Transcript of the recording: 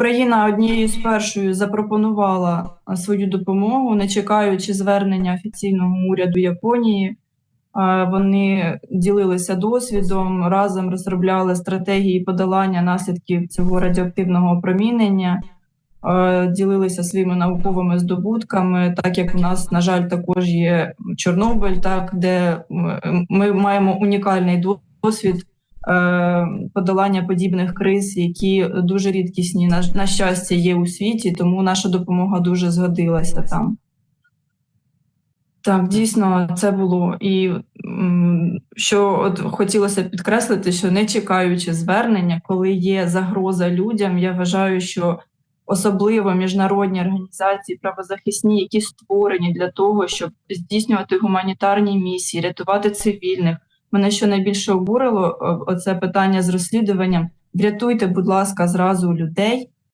Україна однією з першою запропонувала свою допомогу, не чекаючи звернення офіційного уряду Японії. Вони ділилися досвідом, разом розробляли стратегії подолання наслідків цього радіоактивного опромінення, ділилися своїми науковими здобутками, так як у нас, на жаль, також є Чорнобиль, так де ми маємо унікальний досвід подолання подібних криз, які дуже рідкісні, на, на щастя, є у світі, тому наша допомога дуже згодилася там. Так, дійсно, це було. І що от хотілося підкреслити, що не чекаючи звернення, коли є загроза людям, я вважаю, що особливо міжнародні організації правозахисні, які створені для того, щоб здійснювати гуманітарні місії, рятувати цивільних. Мене що найбільше обурило о- оце питання з розслідуванням. Врятуйте, будь ласка, зразу людей,